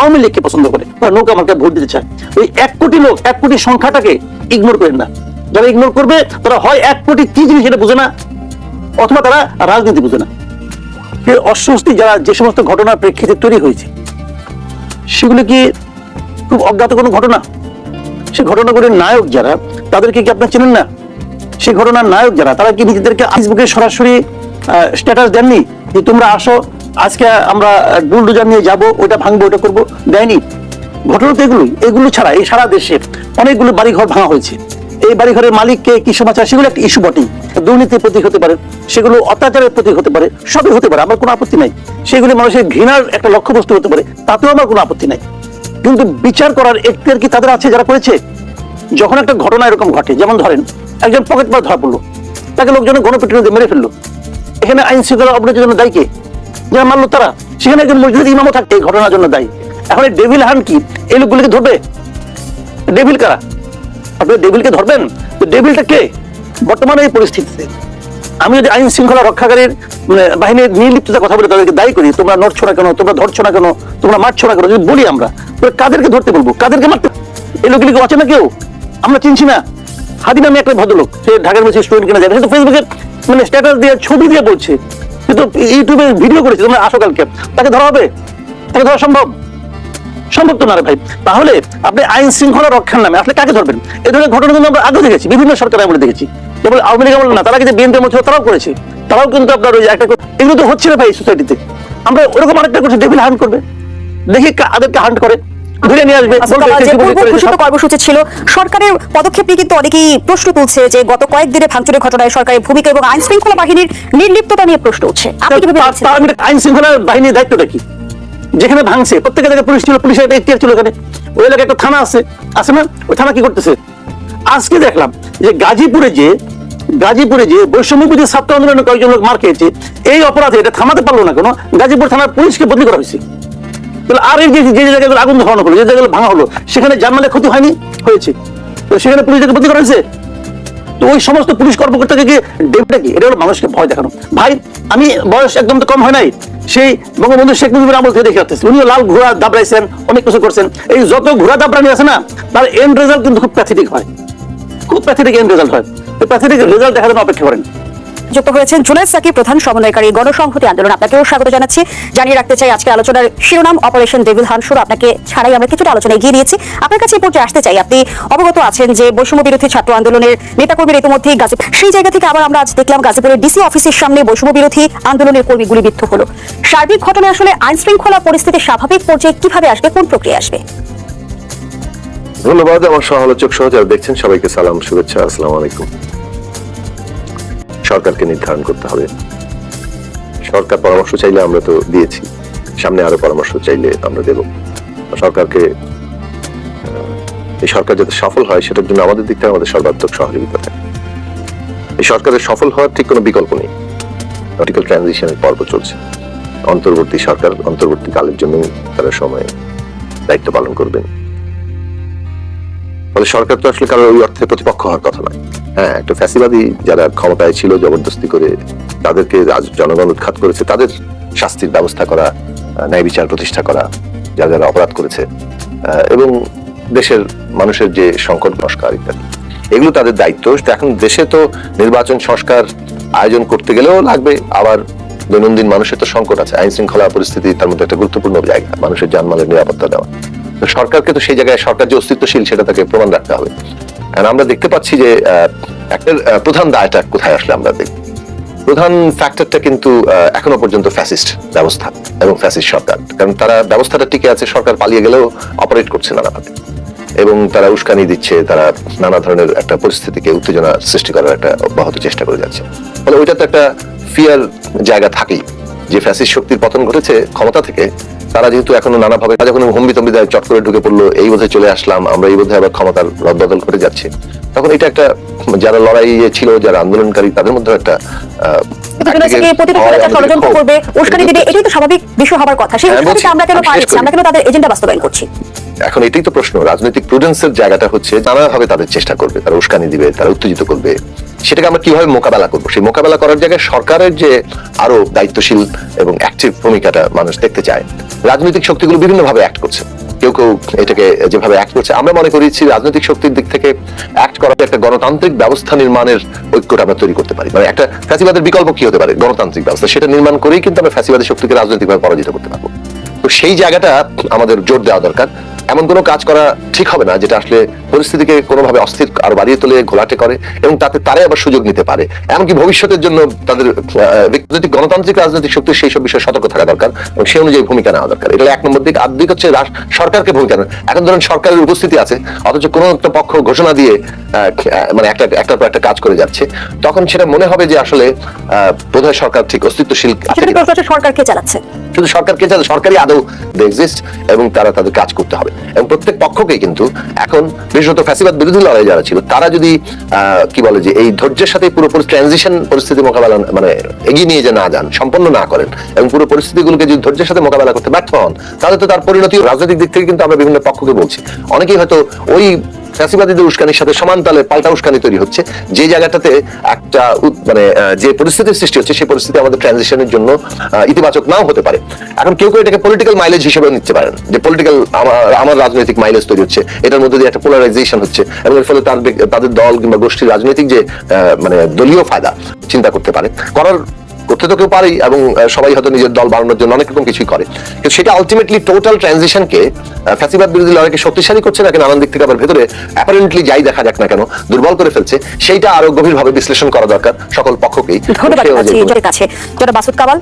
আওয়ামী লীগকে পছন্দ করে। তারা নৌকা মার্কায় ভোট দিতে চায়। ওই এক কোটি লোক, এক কোটি সংখ্যাটাকে ইগনোর করেন না। যারা ইগনোর করবে, তারা হয় এক কোটি কি জিনিস এটা বুঝে না, অথবা তারা রাজনীতি বুঝে না। অস্বস্তি যারা যে সমস্ত ঘটনার প্রেক্ষিতে তৈরি হয়েছে, সেগুলো কি খুব অজ্ঞাত কোনো ঘটনা? সে ঘটনাগুলির নায়ক যারা, তাদেরকে কি আপনার চেনেন না? সেই ঘটনার নায়ক যারা, তারা কি নিজেদেরকে ফেসবুকে সরাসরি স্ট্যাটাস দেননি? যে তোমরা আসো আজকে আমরা বুলডোজার নিয়ে যাব, ওটা ভাঙবো, ওটা করব। দেয়নি। ঘটনা তো এগুলোই। এগুলো ছাড়া এই সারা দেশে অনেকগুলো বাড়িঘর ভাঙা হয়েছে। এই বাড়িঘরের মালিককে কি সমাচার, সেগুলো একটা ইস্যু বটেই। দুর্নীতির প্রতীক হতে পারে, সেগুলো অত্যাচারের প্রতীক হতে পারে, সবই হতে পারে, আমার কোনো আপত্তি নাই। সেগুলি মানুষের ঘৃণার একটা লক্ষ্যবস্তু হতে পারে, তাতেও আমার কোনো আপত্তি নাই। কিন্তু বিচার করার এখতিয়ার কি তাদের আছে যারা করেছে? যখন একটা ঘটনা এরকম ঘটে, যেমন ধরেন, একজন পকেট মার ধরা পড়ল। তাকে লোকজনের গণপিটুনি দিয়ে মেরে ফেলল। এখানে আইন শৃঙ্খলা অবনতির জন্য দায়ী যারা মারলো তারা। সেখানে একজন মসজিদের ইমামও থাকতে এই ঘটনার জন্য দায়ী। এখন এই ডেভিল হান কি? এই লোকগুলিকে ধরবে? ডেভিল কারা? আপনি ডেভিলকে ধরবেন? ডেভিলটা কে? বর্তমানে এই পরিস্থিতিতে। আমি যদি আইন শৃঙ্খলা রক্ষাকারীর মানে বাহিনীর নির্লিপ্ততা কথা বলে, তাদেরকে দায়ী করি, তোমরা নড়ছো না কেন? তোমরা ধরছো না কেন? তোমরা মারছো না কেন? যদি বলি আমরা কাদেরকে ধরতে বলব? কাদেরকে মারতে এই লোকগুলিকে অচেনা কেউ? আমরা চিনছি না। হাদি নামে একটা ভদ্রলোক, সে ঢাকার মধ্যে স্টুডেন্ট কিনা যাবে সে তো ফেসবুকে মানে স্ট্যাটাস দিয়ে ছবি দিয়ে বলছে। কিন্তু ইউটিউবে ভিডিও করেছে, তোমরা আসো কালকে। তাকে ধরা হবে? তাকে ধরা সম্ভব? সম্ভব তো না ভাই। তাহলে আপনি আইন শৃঙ্খলা রক্ষার নামে, আসলে কাকে ধরবেন? এই ধরনের ঘটনা কিন্তু আমরা আগে দেখেছি, বিভিন্ন সরকার আমলে দেখেছি। যেমন আওয়ামী লীগ আমলে না, তারা কিন্তু বিএনপির মধ্যে তারাও করেছে। তারাও কিন্তু আপনার ওই একটা এগুলো তো হচ্ছে না ভাই সোসাইটিতে আমরা ওরকম আরেকটা করছি ডেভিল হান্ট করবে। দেখি আদেরকে হান্ট করে। ধরে নিয়ে আসবে আচ্ছা, কর্মসূচি ছিল সরকারের পদক্ষেপ নিয়ে কিন্তু অনেকেই প্রশ্ন তুলছে যে গত কয়েকদিনে ভাঙচুরের ঘটনায় সরকারের ভূমিকা এবং আইন শৃঙ্খলা বাহিনীর নির্লিপ্ততা নিয়ে প্রশ্ন উঠছে। আইন শৃঙ্খলা বাহিনীর দায়িত্বটা কি? যেখানে ভাঙছে জায়গায় পুলিশ ছিল পুলিশের একটা এখতিয়ার ছিল ওখানে। ওই এলাকায় একটা থানা আছে আছে না? ওই থানা কি করতেছে? আজকে দেখলাম যে গাজীপুরে যে গাজীপুরে যে বৈষম্য ছাত্র আন্দোলনে কয়েকজন লোক মার খেয়েছে এই অপরাধে এটা থামাতে পারল না কেন? গাজীপুর থানার পুলিশকে বদলি করা হয়েছে। তাহলে আর যে যে জায়গাগুলো আগুন ধরানো হলো, যে জায়গাগুলো ভাঙা হলো, সেখানে জানমালের ক্ষতি হয়নি? হয়েছে। তো সেখানে পুলিশকে বদলি করা হয়েছে তো ওই সমস্ত পুলিশ কর্মকর্তাকে গিয়ে ডেটটা কি? এটা হলো মানুষকে ভয় দেখানো। ভাই, আমি বয়স একদম তো কম হয় নাই। সেই বঙ্গবন্ধু শেখ মুজিবুর আমল থেকে দেখে আসতেছি। উনিও লাল ঘোড়া দাবড়াইছেন, অনেক কিছু করছেন। এই যত ঘোড়া দাবড়ানি আছে না, তার এন্ড রেজাল্ট কিন্তু খুব প্যাথেটিক হয়। খুব প্যাথেটিক এন্ড রেজাল্ট হয়। প্যাথেটিক রেজাল্ট দেখার জন্য অপেক্ষা করেন। যুক্ত হয়েছেন জুনাইদ সাকিব, প্রধান সমন্বয়কারী গণসংহতি আন্দোলন। আপনাকেও স্বাগত জানাচ্ছি। জানিয়ে রাখতে চাই আজকে আলোচনার শিরোনাম অপারেশন ডেভিল হানসুর আপনাকে ছাড়াই আমরা কিছুটা আলোচনা এগিয়ে নিয়েছি। আপনার কাছে এই পর্যায়ে আসতে চাই। আপনি অবগত আছেন যে বৈষম্য বিরোধী ছাত্র আন্দোলনের নেতাকর্মীর ইতিমধ্যেই গাজীপুর সেই জায়গা থেকে আবার আমরা আজ দেখলাম গাজীপুরের ডিসি অফিসের সামনে বৈষম্য বিরোধী আন্দোলনের কর্মী গুলিবিদ্ধ হলো। সার্বিক ঘটনায় আসলে আইন শৃঙ্খলা পরিস্থিতি স্বাভাবিক পর্যায়ে কীভাবে আসবে, কোন প্রক্রিয়া আসবে? ধন্যবাদ। আমার সমালোচক সহ যারা দেখছেন, সবাইকে সালাম, শুভেচ্ছা। আসসালামু আলাইকুম। সরকারকে নির্ধারণ করতে হবে। সরকার পরামর্শ চাইলে আমরা তো দিয়েছি। সামনে আরও পরামর্শ চাইলে আমরা দেব। সরকারকে এই সরকার যাতে সফল হয়, সেটার জন্য আমাদের দিক থেকে আমাদের সর্বাত্মক সহযোগিতা থাকে। এই সরকারের সফল হওয়ার ঠিক কোনো বিকল্প নেই। আর্টিকেল ট্রানজিশনের পর্ব চলছে। অন্তর্বর্তী সরকার অন্তর্বর্তী কালের জন্য তারা সময়ে, দায়িত্ব পালন করবেন। ফলে সরকার তো আসলে কারোর ওই অর্থে প্রতিপক্ষ হওয়ার কথা নয়। হ্যাঁ একটা ফ্যাসিবাদী যারা ক্ষমতায় ছিল, জবরদস্তি করে তাদেরকে জনগণ উৎখাত করেছে, তাদের শাস্তির ব্যবস্থা করা ন্যায় বিচার প্রতিষ্ঠা করা যারা যারা অপরাধ করেছে এবং দেশের মানুষের যে সংকট, সংস্কার ইত্যাদি, এগুলো তাদের দায়িত্ব। এখন দেশে তো নির্বাচন, সংস্কার আয়োজন করতে গেলেও লাগবে। আবার দৈনন্দিন মানুষের তো সংকট আছে আইন শৃঙ্খলা পরিস্থিতি তার মধ্যে একটা গুরুত্বপূর্ণ জায়গা, মানুষের যানমালের নিরাপত্তা দেওয়া। সরকারকে তো সেই জায়গায় সরকার যে অস্তিত্বশীল, সেটা তাকে প্রমাণ রাখতে হবে। আমরা দেখতে পাচ্ছি যে একটা প্রধান দায়টা কোথায় আসলে আমরা দেখব। প্রধান ফ্যাক্টরটা কিন্তু এখনও পর্যন্ত ফ্যাসিস্ট ব্যবস্থা এবং ফ্যাসিস্ট সরকার। কারণ তারা ব্যবস্থাটা টিকে আছে, সরকার পালিয়ে গেলেও অপারেট করছে নানাভাবে। এবং তারা উস্কানি দিচ্ছে, তারা নানা ধরনের একটা পরিস্থিতিকে উত্তেজনা সৃষ্টি করার একটা অব্যাহত চেষ্টা করে যাচ্ছে। ফলে ওইটা তো একটা ফিয়ার জায়গা থাকেই যে ফ্যাসিস্ট শক্তির পতন ঘটেছে ক্ষমতা থেকে তারা যেহেতু এখনও নানাভাবে যখন হম্বি তম্বি চট করে ঢুকে পড়ল এই বোধে চলে আসলাম আমরা এই বোধে আবার ক্ষমতার রদবদল করে যাচ্ছে। তখন এটা একটা যারা লড়াই ছিল যারা আন্দোলনকারী তাদের মধ্যে একটা। করবে এটাই তো স্বাভাবিক বিষয় হবার কথা। সেই হ্যাঁ, উস্কানিতে বলছি। আমরা কেন পারছি আমরা কেন তাদের এজেন্ডা বাস্তবায়ন করছি? এখন এটাই তো প্রশ্ন। রাজনৈতিক প্রুডেন্সের জায়গাটা হচ্ছে নানাভাবে তাদের চেষ্টা করবে তারা উস্কানি দিবে তারা উত্তেজিত করবে। সেটাকে আমরা কীভাবে মোকাবেলা করব? সেই মোকাবেলা করার জায়গায় সরকারের যে আরও দায়িত্বশীল এবং অ্যাক্টিভ ভূমিকাটা মানুষ দেখতে চায়, রাজনৈতিক শক্তিগুলো বিভিন্নভাবে অ্যাক্ট করছে। কেউ কেউ এটাকে যেভাবে অ্যাক্ট করছে, আমরা মনে করেছি রাজনৈতিক শক্তির দিক থেকে অ্যাক্ট করার একটা গণতান্ত্রিক ব্যবস্থা নির্মাণের ঐক্যটা আমরা তৈরি করতে পারি। মানে একটা ফ্যাসিবাদের বিকল্প কি হতে পারে? গণতান্ত্রিক ব্যবস্থা। সেটা নির্মাণ করেই কিন্তু আমরা ফ্যাসিবাদী শক্তিকে রাজনৈতিকভাবে পরাজিত করতে পারব। তো সেই জায়গাটা আমাদের জোর দেওয়া দরকার। এমন কোনো কাজ করা ঠিক হবে না যেটা আসলে পরিস্থিতিকে কোনোভাবে অস্থির আরও বাড়িয়ে তোলে ঘোলাটে করে এবং তাতে তারাই আবার সুযোগ নিতে পারে। এমনকি ভবিষ্যতের জন্য তাদের রাজনৈতিক গণতান্ত্রিক রাজনৈতিক শক্তির সেই সব বিষয়ে সতর্ক থাকা দরকার এবং সেই অনুযায়ী ভূমিকা নেওয়া দরকার। এটা এক নম্বর দিক। আর দিক হচ্ছে সরকারকে ভূমিকা নেওয়া। এখন ধরেন সরকারের উপস্থিতি আছে অথচ কোনো একটা পক্ষ ঘোষণা দিয়ে মানে একটা একটার পর একটা কাজ করে যাচ্ছে। তখন সেটা মনে হবে যে আসলে আহ, বোধহয় সরকার ঠিক অস্তিত্বশীল আছে সেখানে কিনা। প্রশ্ন হচ্ছে সরকার কে চালাচ্ছে? শুধু সরকারকে যাতে সরকারি আদৌ এক্সিস্ট এবং তারা তাদের কাজ করতে হবে। এবং প্রত্যেক পক্ষকে কিন্তু এখন বিশেষত ফ্যাসিবাদ বিরোধী লড়াই যারা ছিল, তারা যদি কি বলে যে এই ধৈর্যের সাথে পুরোপুরি ট্রানজিশন পরিস্থিতি মোকাবেলা মানে এগিয়ে নিয়ে যে না যান, সম্পন্ন না করেন এবং পুরো পরিস্থিতিগুলোকে যদি ধৈর্যের সাথে মোকাবেলা করতে ব্যর্থ হন, তাহলে তো তার পরিণতি রাজনৈতিক দিক থেকে কিন্তু আমরা বিভিন্ন পক্ষকে বলছি। অনেকেই হয়তো ওই ফ্যাসিবাদীদের উস্কানির সাথে সমান তালে পাল্টা উস্কানি তৈরি হচ্ছে। যে জায়গাটাতে একটা মানে যে পরিস্থিতির সৃষ্টি হচ্ছে, সেই পরিস্থিতি আমাদের ট্রানজিশনের জন্য ইতিবাচক নাও হতে পারে। এখন কেউ কেউ এটাকে পলিটিক্যাল মাইলেজ হিসেবে নিতে পারেন, যে পলিটিক্যাল আমার রাজনৈতিক মাইলেজ তৈরি হচ্ছে, এটার মধ্যে দিয়ে একটা পোলারাইজেশন হচ্ছে, এবং এর ফলে তাদের দল কিংবা গোষ্ঠীর রাজনৈতিক যে মানে দলীয় ফায়দা, চিন্তা করতে পারে। করার করতে তো কেউ পারেই এবং সবাই হয়তো নিজের দল বাড়ানোর জন্য অনেক রকম কিছুই করে। কিন্তু সেটা আলটিমেটলি টোটাল ট্রানজিশনকে ফ্যাসিবাদ বিরোধী লড়াইকে শক্তিশালী করছে নাকি নানান দিক থেকে আবার ভেতরে অ্যাপারেন্টলি যাই দেখা যাক না কেন দুর্বল করে ফেলছে সেইটা আরও গভীরভাবে বিশ্লেষণ করা দরকার সকল পক্ষকেই। ধন্যবাদ কাছে। কামাল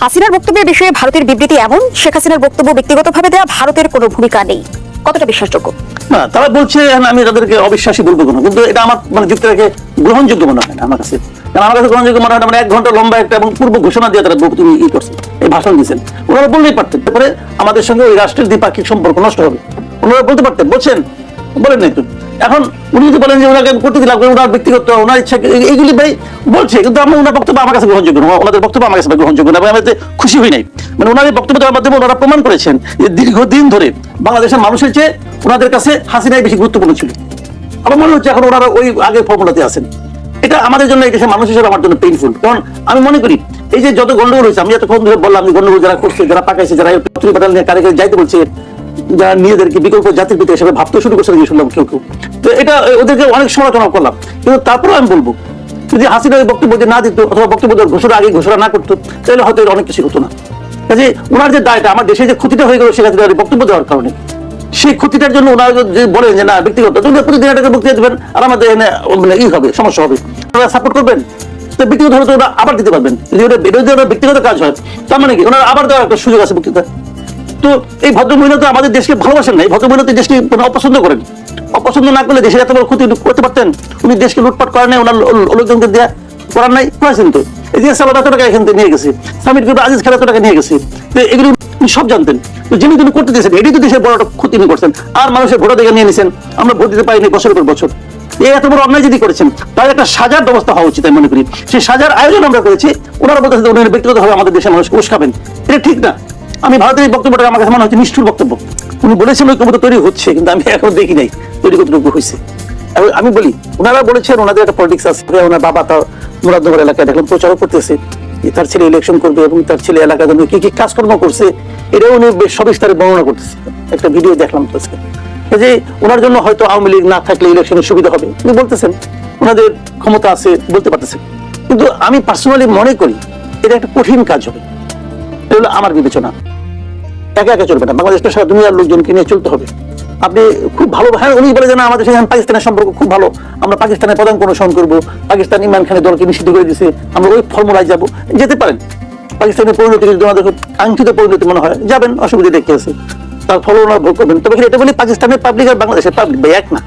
হাসিনার বক্তব্যের বিষয়ে ভারতের বিবৃতি এমন? শেখ হাসিনার বক্তব্য ব্যক্তিগতভাবে দেওয়া ভারতের কোনো ভূমিকা নেই। কতটা বিশ্বাসযোগ্য? না তারা বলছে আমি তাদেরকে অবিশ্বাসী বলব কেন? কিন্তু এটা আমার মানে যুক্তিটাকে গ্রহণযোগ্য মনে হয় না আমার কাছে। কারণ আমার কাছে মনে এক ঘণ্টা লম্বা একটা এবং পূর্ব ঘোষণা দিয়ে তারা ই এই ভাষণ দিয়েছেন। ওনারা বললেই পারতেন, তারপরে আমাদের সঙ্গে ওই রাষ্ট্রের দ্বিপাক্ষিক সম্পর্ক নষ্ট হবে। ওনারা বলতে পারতেন, বলছেন, বলেন নাই তো এখন উনি যদি বলেন যে ওনাকে আমি করতে ওনার ব্যক্তিগত, ওনার ইচ্ছা এইগুলি ভাই বলছে, কিন্তু ওনার বক্তব্য আমার কাছে গ্রহণযোগ্য না, ওনাদের বক্তব্য আমার কাছে গ্রহণযোগ্য না আমি খুশি হই নাই। মানে ওনাদের বক্তব্য দেওয়ার মাধ্যমে ওনারা প্রমাণ করেছেন যে দীর্ঘদিন ধরে বাংলাদেশের মানুষের চেয়ে ওনাদের কাছে হাসিনাই বেশি গুরুত্বপূর্ণ ছিল। আমার মনে হচ্ছে এখন ওনারা ওই আগের ফর্মুলাতে আছেন। এটা আমাদের জন্য এই দেশের মানুষ হিসেবে আমার জন্য পেইনফুল কারণ আমি মনে করি, এই যে যত গন্ডগোল হয়েছে, আমি এতক্ষণ ধরে বললাম যে গন্ডগোল যারা করছে, যারা পাকাইছে, যারা পত্রিক নিয়ে কারিগরি যাইতে বলছে, যারা নিজেদেরকে বিকল্প জাতির প্রতি হিসেবে ভাবতে শুরু করছে শুনলাম কেউ কেউ। তো এটা ওদেরকে অনেক সমালোচনা করলাম। কিন্তু তারপরেও আমি বলব, যদি হাসিনা ওই বক্তব্য না দিত, অথবা বক্তব্য ঘোষণা আগে ঘোষণা না করতো, তাহলে হয়তো অনেক কিছু হতো না। কাজে ওনার যে দায়টা, আমার দেশে যে ক্ষতিটা হয়ে গেল সেখানে বক্তব্য দেওয়ার কারণে সেই ক্ষতিটার জন্য ওনারা যদি বলেন যে না, ব্যক্তিগত তুমি প্রতিদিন এটাকে বক্তৃতা দেবেন আর আমাদের এখানে মানে ই হবে, সমস্যা হবে। ওনারা সাপোর্ট করবেন। তো ব্যক্তিগত হলে তো ওরা আবার দিতে পারবেন। যদি ওটা বিরোধী ওনার ব্যক্তিগত কাজ হয়, তার মানে কি? ওনারা আবার দেওয়ার একটা সুযোগ আছে বক্তৃতা। তো এই ভদ্রমহিলা তো আমাদের দেশকে ভালোবাসেন না। এই ভদ্রমহিলা তো দেশকে মানে অপছন্দ করেন। অপছন্দ না করলে দেশের এত বড় ক্ষতি করতে পারতেন। উনি দেশকে লুটপাট করেন নাই, ওনার লোকজনকে দেওয়া করার নাই, করেছেন তো। এই যে সালাদ এত টাকা এখান থেকে নিয়ে গেছে। সামিট গ্রুপ আজিজ খেলা এত টাকা নিয়ে গেছে। তো এগুলো উনি সব জানতেন। তো যিনি তিনি করতে দিয়েছেন, এটাই তো দেশের বড় একটা ক্ষতি উনি করছেন। আর মানুষের দেখে নিয়ে নিয়েছেন আমরা ভোট দিতে পারিনি বছরের পর বছর। এই এত বড় অন্যায় যদি করেছেন, তার একটা সাজার ব্যবস্থা হওয়া উচিত আমি মনে করি। সেই সাজার আয়োজন আমরা করেছি, ওনারা বলতেছে যে উনি ব্যক্তিগতভাবে আমাদের দেশের মানুষ খাবেন এটা ঠিক না। আমি ভারতের এই বক্তব্যটা আমার কাছে মনে হচ্ছে নিষ্ঠুর বক্তব্য। উনি বলেছেন ঐক্যমত তৈরি হচ্ছে, কিন্তু আমি এখন দেখি নাই তৈরি কতটুকু হয়েছে। এবং আমি বলি, ওনারা বলেছেন ওনাদের একটা পলিটিক্স আছে ওনার বাবা তার মুরাদনগর এলাকায় দেখলাম প্রচারও করতেছে তার ছেলে ইলেকশন করবে এবং তার ছেলে এলাকার জন্য কি কি কাজকর্ম করছে। এটাও উনি বেশ সবিস্তারে বর্ণনা করতেছে। একটা ভিডিও দেখলাম তো যে ওনার জন্য হয়তো আওয়ামী লীগ না থাকলে ইলেকশনের সুবিধা হবে। উনি বলতেছেন, ওনাদের ক্ষমতা আছে বলতে পারতেছেন। কিন্তু আমি পার্সোনালি মনে করি এটা একটা কঠিন কাজ হবে। এটা আমার বিবেচনা। একা একা চলবে না। বাংলাদেশকে সারা দুনিয়ার লোকজনকে নিয়ে চলতে হবে। আপনি খুব ভালো হ্যাঁ উনি বলে যে না, আমাদের সঙ্গে পাকিস্তানের সম্পর্ক খুব ভালো। আমরা পাকিস্তানের প্রধান অনুসরণ করব। পাকিস্তান ইমরান খানের দলকে নিষিদ্ধ করে দিয়েছে আমরা ওই ফর্মুলায় যাব। যেতে পারেন। পাকিস্তানের পরিণতি যদি আমাদের কাঙ্ক্ষিত পরিণতি মনে হয়, যাবেন, অসুবিধা দেখতে আছে তার ফলে ওনারা ভোগ করবেন। তবে এটা বলি, পাকিস্তানের পাবলিক আর বাংলাদেশের পাবলিক ভাই, এক না।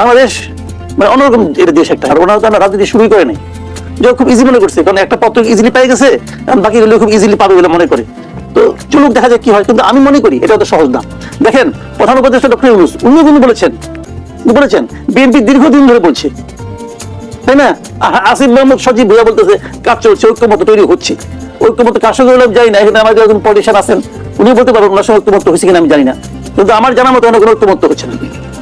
বাংলাদেশ মানে অন্যরকম এটা দেশ একটা। আর ওনারা তো আমরা রাজনীতি শুরুই করে নাই। যে খুব ইজি মনে করছে। কারণ একটা পত্র ইজিলি পেয়ে গেছে বাকিগুলো খুব ইজিলি পাবে বলে মনে করে। তো চলুক, দেখা যাক কি হয়। কিন্তু আমি মনে করি, এটা তো সহজ না। দেখেন, প্রধান উপদেষ্টা ডক্টর ইউনুস, উনিও কিন্তু বলেছেন বলেছেন, বিএনপি দীর্ঘদিন ধরে বলছে, তাই না? আসিফ মাহমুদ সজীব ভুয়া বলতেছে, কাজ চলছে ঐক্যমত তৈরি হচ্ছে। ঐক্যমত কার সঙ্গে হলে জানি না, এখানে আমাদের একজন পলিটিশিয়ান আছেন উনি বলতে পারবেন ওনার সঙ্গে ঐক্যমত হয়েছে কিনা আমি জানি না। কিন্তু আমার জানা মতো কোনো ঐক্যমত্য হচ্ছে না।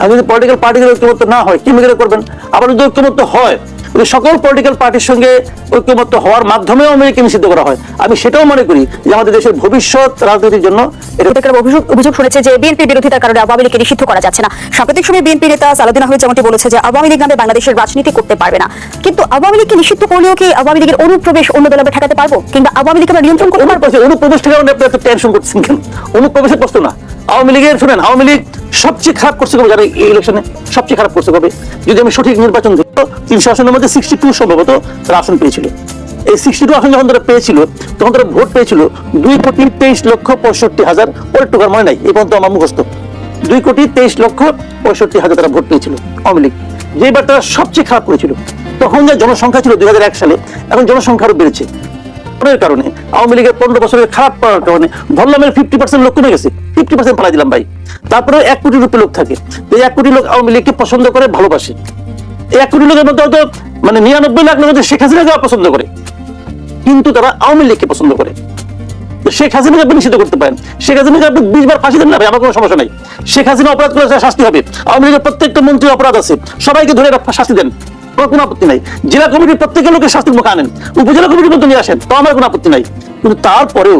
আর যদি পলিটিক্যাল পার্টিগুলো ঐক্যমত্য না হয়, কি মেঘেরা করবেন? আবার যদি ঐক্যমত্য হয় যদি সকল পলিটিক্যাল পার্টির সঙ্গে ঐক্যমত্য হওয়ার মাধ্যমেও আমেরিকা নিষিদ্ধ করা হয়। আমি সেটাও মনে করি যে আমাদের দেশের ভবিষ্যৎ রাজনীতির জন্য অভিযোগ শুনেছে যে বিএনপি বিরোধিতার কারণে আওয়ামী লীগকে নিষিদ্ধ করা যাচ্ছে না। সাম্প্রতিক সময়ে বিএনপি নেতা আহমেদ যেমনটি বলেছে যে আওয়ামী লীগ নামে বাংলাদেশের রাজনীতি করতে পারবে না। কিন্তু আওয়ামী লীগকে নিষিদ্ধ করলেও কি আওয়ামী লীগের অনুপ্রবেশ অন্য দলে আমরা ঠেকাতে পারব? কিংবা আওয়ামী আমরা নিয়ন্ত্রণ করতে পারব? অনুপ্রবেশ অনুপ্রবেশের কারণে আপনি এত টেনশন করছেন কেন? অনুপ্রবেশের প্রশ্ন না। আওয়ামী লীগের শুনেন আওয়ামী লীগ সবচেয়ে খারাপ করছে কবে? জানেন এই ইলেকশনে সবচেয়ে খারাপ করছে কবে? যদি আমি সঠিক নির্বাচন দিই তিনশো আসনের মধ্যে সিক্সটি টু সম্ভবত তারা আসন পেয়েছিল। এই সিক্সটি টু আসন যখন তারা পেয়েছিল, তখন তারা ভোট পেয়েছিল দুই কোটি তেইশ লক্ষ পঁয়ষট্টি হাজার, পরের টুকার মনে নাই, এই পর্যন্ত আমার মুখস্থ। দুই কোটি তেইশ লক্ষ পঁয়ষট্টি হাজার তারা ভোট পেয়েছিল আওয়ামী লীগ। যেবার তারা সবচেয়ে খারাপ করেছিল, তখন যে জনসংখ্যা ছিল দুই সালে, এখন জনসংখ্যা আরও বেড়েছে। এর কারণে আওয়ামী লীগের পনেরো বছরের খারাপ করার কারণে ভল্লামের ফিফটি পার্সেন্ট লোক কমে গেছে ফিফটি পার্সেন্ট পালাই দিলাম ভাই। তারপরে এক কোটি রুপি লোক থাকে। তো এক কোটি লোক আওয়ামী লীগকে পছন্দ করে, ভালোবাসে। এক কোটি লোকের মধ্যে হয়তো মানে নিরানব্বই লাখ লোক শেখ হাসিনাকে পছন্দ করে। কিন্তু তারা আওয়ামী লীগকে পছন্দ করে। শেখ হাসিনাকে আপনি নিষিদ্ধ করতে পারেন। শেখ হাসিনাকে আপনি বিশ বার ফাঁসি দেন না আমার কোনো সমস্যা নাই। শেখ হাসিনা অপরাধ করে শাস্তি হবে, আওয়ামী লীগের প্রত্যেকটা মন্ত্রী অপরাধ আছে। সবাইকে ধরে শাস্তি দেন। কোনো আপত্তি নাই। জেলা কমিটির প্রত্যেকের লোকের শাস্তির মুখে আনেন। উপজেলা কমিটির মতো নিয়ে আসেন তো আমার কোনো আপত্তি নাই। কিন্তু তারপরেও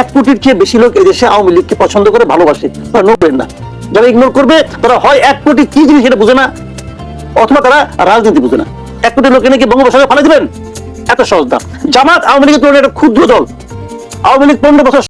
এক কোটির চেয়ে বেশি লোক এদেশে আওয়ামী লীগকে পছন্দ করে, ভালোবাসে। তারা নো করেন না। যারা ইগনোর করবে, তারা হয় এক কোটি কি জিনিস এটা বুঝে না, অথবা তারা রাজনীতি বুঝে না। এক কোটি লোকে নাকি বঙ্গোপসাগরে ফালে দিবেন এত সহজ না জামাত আওয়ামী লীগের তুলনায় একটা ক্ষুদ্র দল। আওয়ামী লীগ পনেরো বছর